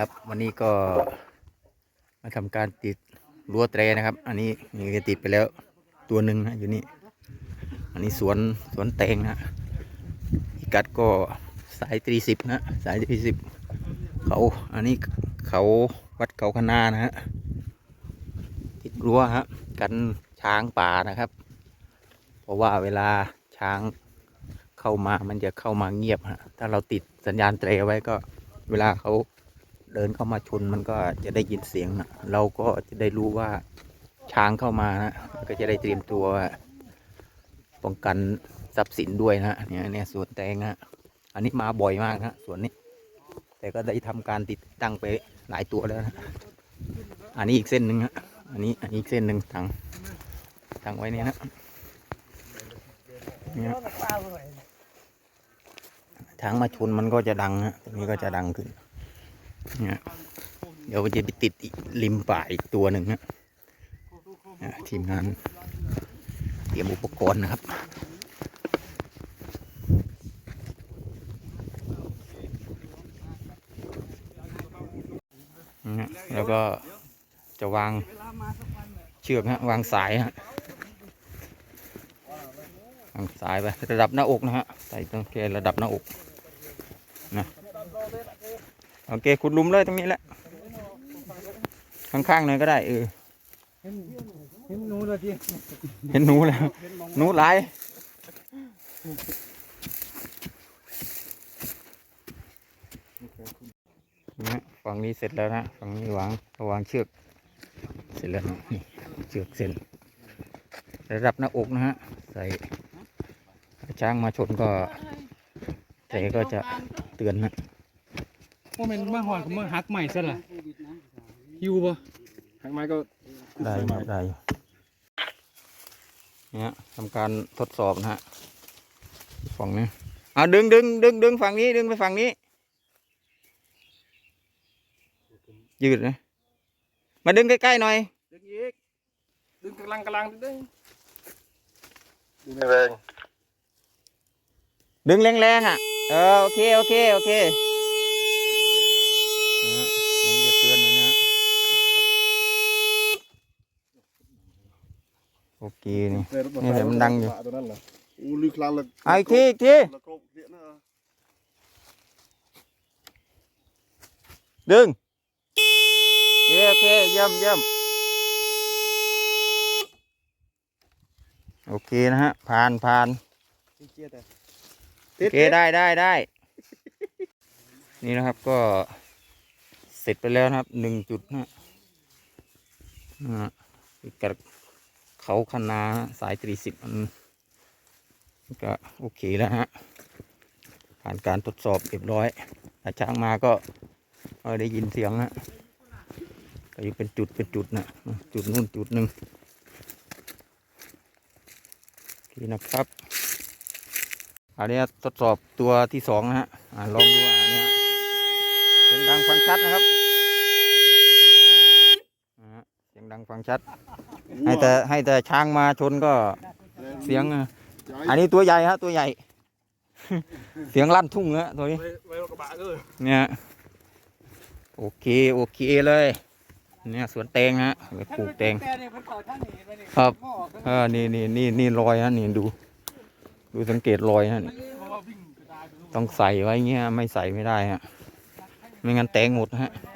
ครับวันนี้ก็มาทำการติดรั้วแตรนะครับ อันนี้มีติดไปแล้วตัวหนึ่งนะอยู่นี่ อันนี้สวนสวนแตงนะพิกัดก็สายตรีสิบนะสายตรีสิบเขาอันนี้เขาวัดเขาคนานะฮะติดรั้วฮะกันช้างป่านะครับ เพราะว่าเวลาช้างเข้ามามันจะเข้ามาเงียบฮะถ้าเราติดสัญญาณเตรไว้ก็เวลาเขา เดินเข้ามาชนมันก็จะได้ยินเสียงนะเราก็จะได้รู้ว่าช้างเข้ามานะก็จะได้เตรียมตัวป้องกันทรัพย์สินด้วยนะเนี่ยเนี่ยสวนแตงนะอันนี้มาบ่อยมากนะสวนนี้ แต่ก็ได้ทำการติดตั้งไปหลายตัวแล้วนะอันนี้อีกเส้นหนึ่งฮะอันนี้อันนี้อีกเส้นหนึ่งทางทางไว้เนี่ยนะเนี่ยทางมาชนมันก็จะดังฮะตรงนี้ก็จะดังขึ้น นี่ยเดี๋ยวจะไปติดริมป่าอีกตัวหนึ่งฮะทีมงานเตรียมอุปกรณ์นะครับแล้วก็จะวางเชือกฮะวางสายฮะวางสายไประดับหน้าอกนะฮะใส่ตรงเกณฑ์ระดับหน้าอกนะ โอเคขุดหลุมเลยตรงนี้แหละ ข้างๆหน่อยก็ได้เออเห็นหนูเลยทีเห็นหนูแล้วหนูหลายนะฝั่งนี้เสร็จแล้วนะฝั่งนี้วางวางเชือก เสร็จแล้วนะนี่เชือกเสร็จระดับหน้าอกนะฮะใส่ถ้าช้างมาชนก็ใจก็จะเตือนนะ ว่ามันมาหอดมาหักใหม่ซะล่ะฮิวบ่ทางไม้ก็ได้ได้ได้เนี่ยทำการทดสอบนะฮะฝั่งนี้เอาดึงดึงดึงดึงฝั่งนี้ดึงไปฝั่งนี้ ยืดนะ มาดึงใกล้ๆหน่อย ดึงอีกดึงกำลังกำลังดึงดึงแรงดึงแรงๆอะเออโอเคโอเคโอเคนะฮะยังจะเตือนนะเนี่ยโอเคนี่นี่เห็นมันดังอยู่ตัวนั้นเหรออู้ลือคลางเลยเอาอีกทีอีกทีแล้วก็เลี้ยนะดึงโอเคโอเคเยี่ยมเยี่ยมโอเคนะฮะผ่านผ่านเจี๊ยแต่โอเคได้ได้ได้ นี่นะครับก็เสร็จไปแล้วนะครับหนึ่งจุดนะฮะนะฮะพิกัด เขาคณาฮะสายตรีสิบมันก็โอเคแล้วฮะผ่านการทดสอบเรียบร้อยถ้าช้างมาก็ได้ยินเสียงฮะก็อยู่เป็นจุดเป็นจุดนะจุดนู่นจุดหนึ่งโอเคนะครับอันนี้ทดสอบตัวที่สองนะฮะลองดูอันนี้ฮะเสียงดังฟังชัดนะครับฮะเสียงดังฟังชัด ให้แต่ให้แต่ช้างมาชนก็เสียงอะอันนี้ตัวใหญ่ฮะตัวใหญ่ เสียงลั่นทุ่งนะตัวนี้ไว้ไว้รถกระบะก็เลยเนี่ยโอเคโอเคเลย เนี่ยสวนแตงฮะไปปลูกแตงแต่เนี่ยมันต่อท่านนี่ไปนี่ครับหม้อกันเออนี่นี่นี่นี่รอยฮะนี่ดู ดูสังเกตรอยฮะนี่เพราะว่าวิ่งกระจายไปต้องใส่ไว้เงี้ยไม่ใส่ไม่ได้ฮะไม่งั้นแตงหมดฮะแ